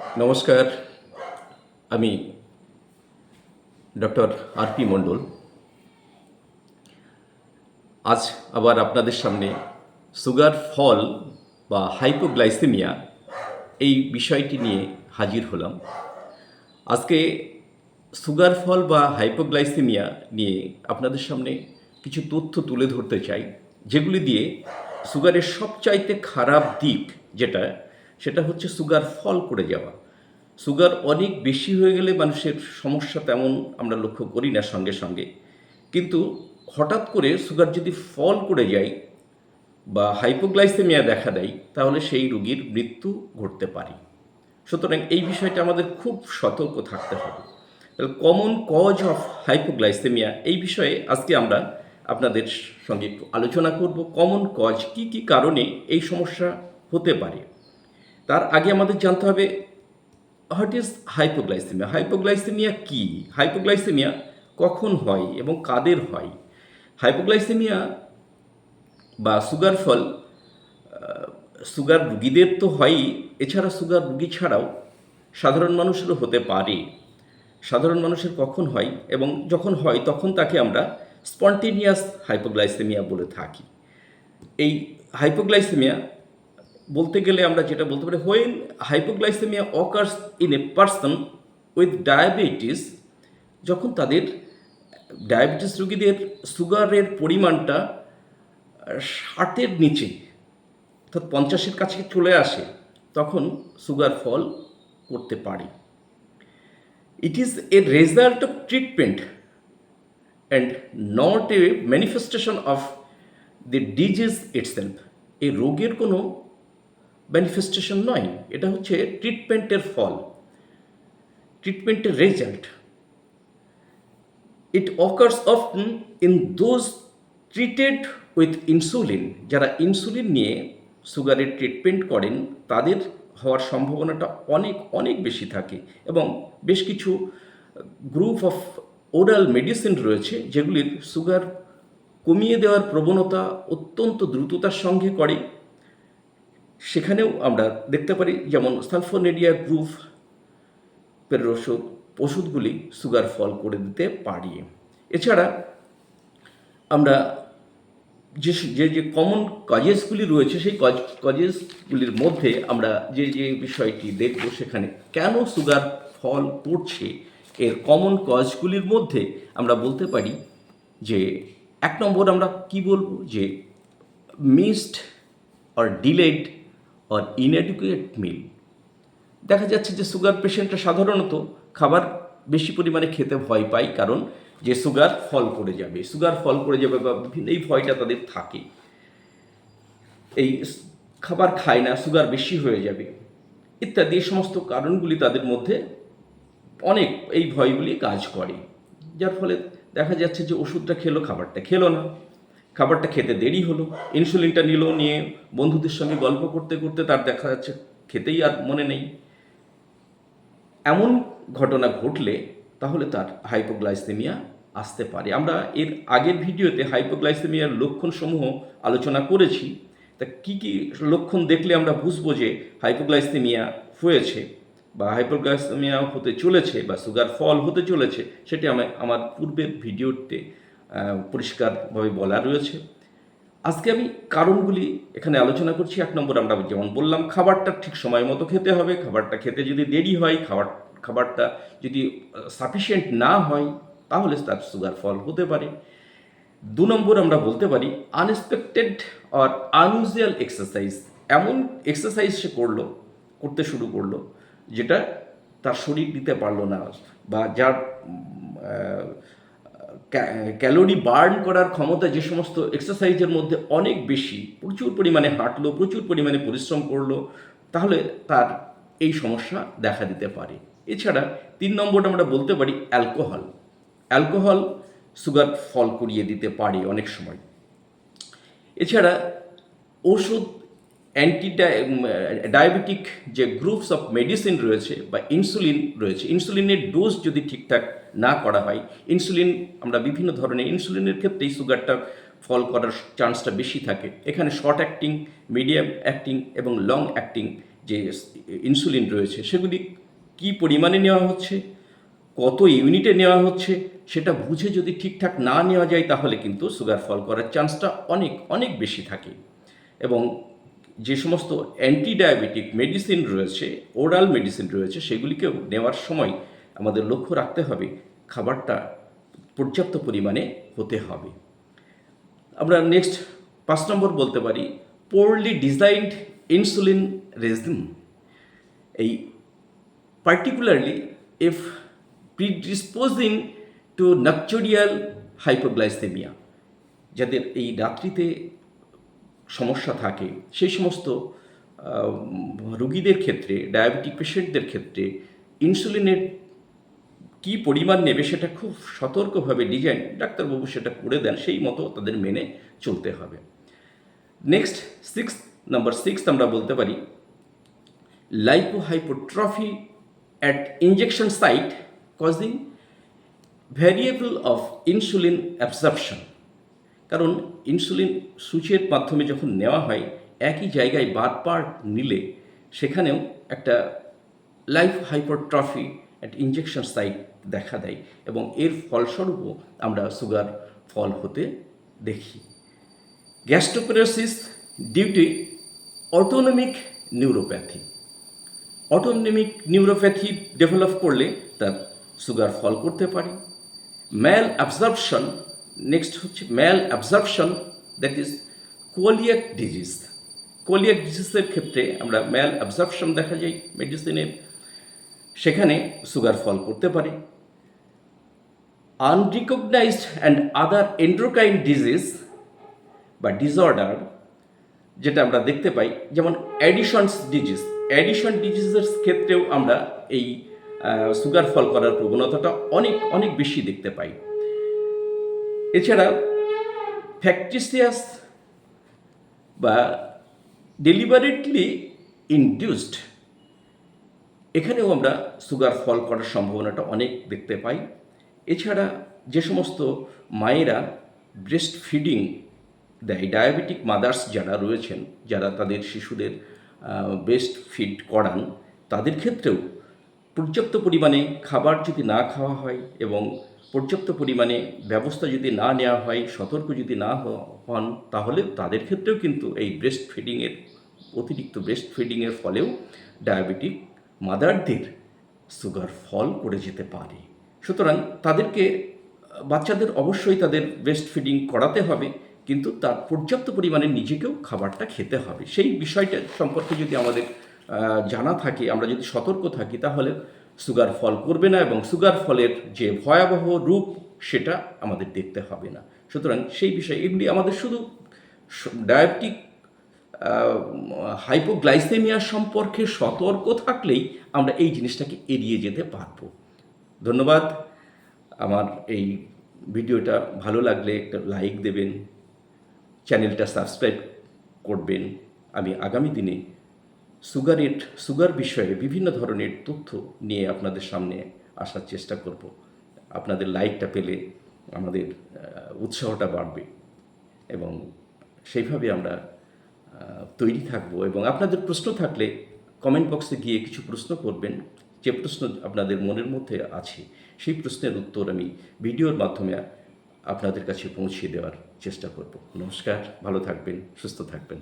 নমস্কার, আমি ডক্টর আর পি মণ্ডল। আজ আবার আপনাদের সামনে সুগার ফল বা হাইপোগ্লাইসেমিয়া এই বিষয়টি নিয়ে হাজির হলাম। আজকে সুগার ফল বা হাইপোগ্লাইসেমিয়া নিয়ে আপনাদের সামনে কিছু তথ্য তুলে ধরতে চাই, যেগুলি দিয়ে সুগারের সবচাইতে খারাপ দিক যেটা সেটা হচ্ছে সুগার ফল করে যাওয়া। সুগার অনেক বেশি হয়ে গেলে মানুষের সমস্যা তেমন আমরা লক্ষ্য করি না সঙ্গে সঙ্গে। কিন্তু হঠাৎ করে সুগার যদি ফল করে যায় বা হাইপোগ্লাইসেমিয়া দেখা দেয়, তাহলে সেই রোগীর মৃত্যু ঘটতে পারে। সুতরাং এই বিষয়টা আমাদের খুব সতর্ক থাকতে হবে। কমন কজ অফ হাইপোগ্লাইসেমিয়া এই বিষয়ে আজকে আমরা আপনাদের সঙ্গে একটু আলোচনা করব। কমন কজ কি কি কারণে এই সমস্যা হতে পারে? তার আগে আমাদের জানতে হবে হোয়াট ইজ হাইপোগ্লাইসেমিয়া হাইপোগ্লাইসেমিয়া কি? হাইপোগ্লাইসেমিয়া কখন হয় এবং কাদের হয়? হাইপোগ্লাইসেমিয়া বা সুগার ফল সুগার রুগীদের তো হয়ই এছাড়া সুগার রুগী ছাড়াও সাধারণ মানুষেরও হতে পারে। সাধারণ মানুষের কখন হয় এবং যখন হয় তখন তাকে আমরা স্পন্টেনিয়াস হাইপোগ্লাইসেমিয়া বলে থাকি। এই হাইপোগ্লাইসেমিয়া বলতে গেলে আমরা যেটা বলতে পারি when hypoglycaemia occurs in a person with diabetes যখন তাদের ডায়াবেটিস রোগীদের সুগারের পরিমাণটা ষাটের নিচে, অর্থাৎ পঞ্চাশের কাছে চলে আসে, তখন সুগার ফল করতে পারে। It is a result of treatment and not a manifestation of the disease itself এই রোগের কোনো ম্যানিফেস্টেশন নয় এটা হচ্ছে ট্রিটমেন্টের ফল ট্রিটমেন্টের result it occurs often in those treated with insulin যারা ইনসুলিন নিয়ে সুগারের ট্রিটমেন্ট করেন, তাদের হওয়ার সম্ভাবনাটা অনেক অনেক বেশি থাকে এবং বেশ কিছু গ্রুপ অফ ওরাল মেডিসিন রয়েছে যেগুলির সুগার কমিয়ে দেওয়ার প্রবণতা অত্যন্ত দ্রুততার সঙ্গে করে। সেখানেও আমরা দেখতে পারি, যেমন সালফোনেডিয়া এর ওষুধ, ওষুধগুলি সুগার ফল করে দিতে পারি। এছাড়া আমরা যে যে যে কমন কজেসগুলি রয়েছে, সেই কজ কজেসগুলির মধ্যে আমরা যে যে বিষয়টি দেখব সেখানে কেন সুগার ফল পড়ছে, এর কমন কজগুলির মধ্যে আমরা বলতে পারি যে, এক নম্বর আমরা কি বলব? যে missed or delayed or inadequate meal দেখা যাচ্ছে যে সুগার পেশেন্টরা সাধারণত খাবার বেশি পরিমাণে খেতে ভয় পায় কারণ যে সুগার ফল করে যাবে। সুগার ফল করে যাবে বা বিভিন্ন এই ভয়টা তাদের থাকে। এই খাবার খায় না সুগার বেশি হয়ে যাবে ইত্যাদি, এই সমস্ত কারণগুলি তাদের মধ্যে অনেক এই ভয়গুলি কাজ করে। যার ফলে দেখা যাচ্ছে যে ওষুধটা খেলো, খাবারটা খেলো না। খাবারটা খেতে দেরি হলো। ইনসুলিনটা নিল, নিয়ে বন্ধুদের সঙ্গে গল্প করতে করতে তার দেখা যাচ্ছে খেতেই আর মনে নেই। এমন ঘটনা ঘটলে তাহলে তার হাইপোগ্লাইসেমিয়া আসতে পারে। আমরা এর আগের ভিডিওতে হাইপোগ্লাইসেমিয়ার লক্ষণসমূহ আলোচনা করেছি। তা কি কি লক্ষণ দেখলে আমরা বুঝব যে হাইপোগ্লাইসেমিয়া হয়েছে বা হাইপোগ্লাইসেমিয়া হতে চলেছে বা সুগার ফল হতে চলেছে, সেটি আমি আমার পূর্বের ভিডিওতে পরিষ্কারভাবে বলা রয়েছে। আজকে আমি কারণগুলি এখানে আলোচনা করছি। এক নম্বর আমরা যেমন বললাম, খাবারটা ঠিক সময় মতো খেতে হবে। খাবারটা খেতে যদি দেরি হয়, খাবার, খাবারটা যদি সাফিসিয়েন্ট না হয়, তাহলে তার সুগার ফল হতে পারে। দু নম্বর আমরা বলতে পারি আনএক্সপেক্টেড অর আনইউজুয়াল এক্সারসাইজ এমন এক্সারসাইজ সে করল, করতে শুরু করল, যেটা তার শরীর দিতে পারল না, বা যার ক্যালোরি বার্ন করার ক্ষমতা যে সমস্ত এক্সারসাইজের মধ্যে অনেক বেশি, প্রচুর পরিমাণে হাঁটলো, প্রচুর পরিমাণে পরিশ্রম করল, তাহলে তার এই সমস্যা দেখা দিতে পারে। এছাড়া তিন নম্বরটা আমরা বলতে পারি অ্যালকোহল। অ্যালকোহল সুগার ফল করিয়ে দিতে পারে অনেক সময়। এছাড়া ওষুধ অ্যান্টি ডায়াবেটিক যে গ্রুপস অফ মেডিসিন রয়েছে বা ইনসুলিন রয়েছে ইনসুলিনের ডোজ যদি ঠিকঠাক না করা হয় ইনসুলিন আমরা বিভিন্ন ধরনের ইনসুলিনের ক্ষেত্রেই সুগারটা ফল করার চান্সটা বেশি থাকে। এখানে শর্ট অ্যাক্টিং মিডিয়াম অ্যাক্টিং এবং লং অ্যাক্টিং যে ইনসুলিন রয়েছে, সেগুলি কি পরিমাণে নেওয়া হচ্ছে, কত ইউনিটে নেওয়া হচ্ছে, সেটা বুঝে যদি ঠিকঠাক না নেওয়া যায়, তাহলে কিন্তু সুগার ফল করার চান্সটা অনেক অনেক বেশি থাকে। এবং যে সমস্ত অ্যান্টি ডায়াবেটিক মেডিসিন রয়েছে ওরাল মেডিসিন রয়েছে, সেগুলিকেও নেওয়ার সময় আমাদের লক্ষ্য রাখতে হবে, খাবারটা পর্যাপ্ত পরিমাণে হতে হবে। আমরা নেক্সট পাঁচ নম্বর বলতে পারি পোরলি ডিজাইনড ইনসুলিন রেজিম এই particularly if predisposing to nocturnal hypoglycemia, যাদের এই রাত্রিতে সমস্যা থাকে, সেই সমস্ত রুগীদের ক্ষেত্রে ডায়াবেটিক পেশেন্টদের ক্ষেত্রে ইনসুলিনের কি পরিমাণ নেবে সেটা খুব সতর্কভাবে ডিজাইন ডাক্তারবাবু সেটা করে দেন, সেই মতো তাদের মেনে চলতে হবে। নেক্সট সিক্স নাম্বার সিক্স আমরা বলতে পারি, lipohypertrophy at injection site causing variable of insulin absorption কারণ ইনসুলিন সূচের মাধ্যমে যখন নেওয়া হয়, একই জায়গায় বারবার নিলে সেখানেও একটা lipohypertrophy at injection site দেখা দেয় এবং এর ফলস্বরূপও আমরা সুগার ফল হতে দেখি। Gastroparesis due to autonomic neuropathy. Autonomic neuropathy develop করলে তার সুগার ফল করতে পারে। ম্যাল অ্যাবজর্পশন নেক্সট হচ্ছে malabsorption that is coeliac disease coeliac ডিজিজের ক্ষেত্রে আমরা ম্যাল অ্যাবজর্পশন দেখা যায় মেডিসিনে সেখানে সুগার ফল করতে পারে। Unrecognised and other endocrine disease বা ডিসঅর্ডার যেটা আমরা দেখতে পাই, যেমন অ্যাডিশনস ডিজিজ অ্যাডিশন ডিজিজের ক্ষেত্রেও আমরা এই সুগার ফল করার প্রবণতাটা অনেক অনেক বেশি দেখতে পাই। এছাড়া ফ্যাক্টিসিয়াস বা ডেলিভারেটলি ইনডিউসড এখানেও আমরা সুগার ফল করার সম্ভাবনাটা অনেক দেখতে পাই। এছাড়া যে সমস্ত মায়েরা ব্রেস্ট ফিডিং দেয় ডায়াবেটিক মাদার্স যারা রয়েছেন, যারা তাদের শিশুদের ব্রেস্ট ফিড করান, তাদের ক্ষেত্রেও পর্যাপ্ত পরিমাণে খাবার যদি না খাওয়া হয় এবং পর্যাপ্ত পরিমাণে ব্যবস্থা যদি না নেওয়া হয়, সতর্ক যদি না হন, তাহলে তাদের ক্ষেত্রেও কিন্তু এই ব্রেস্ট ফিডিংয়ের অতিরিক্ত ব্রেস্ট ফিডিংয়ের ফলেও ডায়াবেটিক মাদারদের সুগার ফল করে যেতে পারে। সুতরাং তাদেরকে, বাচ্চাদের অবশ্যই তাদের ব্রেস্ট ফিডিং করাতে হবে, কিন্তু তার পর্যাপ্ত পরিমাণে নিজেকেও খাবারটা খেতে হবে। সেই বিষয়টা সম্পর্কে যদি আমাদের জানা থাকে, আমরা যদি সতর্ক থাকি, তাহলে সুগার ফল করবে না এবং সুগার ফলের যে ভয়াবহ রূপ, সেটা আমাদের দেখতে হবে না। সুতরাং সেই বিষয়ে এগুলি আমাদের শুধু ডায়াবেটিক হাইপোগ্লাইসেমিয়া সম্পর্কে সতর্ক থাকলেই আমরা এই জিনিসটাকে এড়িয়ে যেতে পারব। ধন্যবাদ। আমার এই ভিডিওটা ভালো লাগলে একটা লাইক দেবেন, চ্যানেলটা সাবস্ক্রাইব করবেন। আমি আগামী দিনে সুগারের সুগার বিষয়ে বিভিন্ন ধরনের তথ্য নিয়ে আপনাদের সামনে আসার চেষ্টা করব। আপনাদের লাইকটা পেলে আমাদের উৎসাহটা বাড়বে এবং সেইভাবে আমরা তৈরি থাকব এবং আপনাদের প্রশ্ন থাকলে কমেন্ট বক্সে গিয়ে কিছু প্রশ্ন করবেন। যে প্রশ্ন আপনাদের মনের মধ্যে আছে, সেই প্রশ্নের উত্তর আমি ভিডিওর মাধ্যমে আপনাদের কাছে পৌঁছে দেওয়ার চেষ্টা করব। নমস্কার, ভালো থাকবেন, সুস্থ থাকবেন।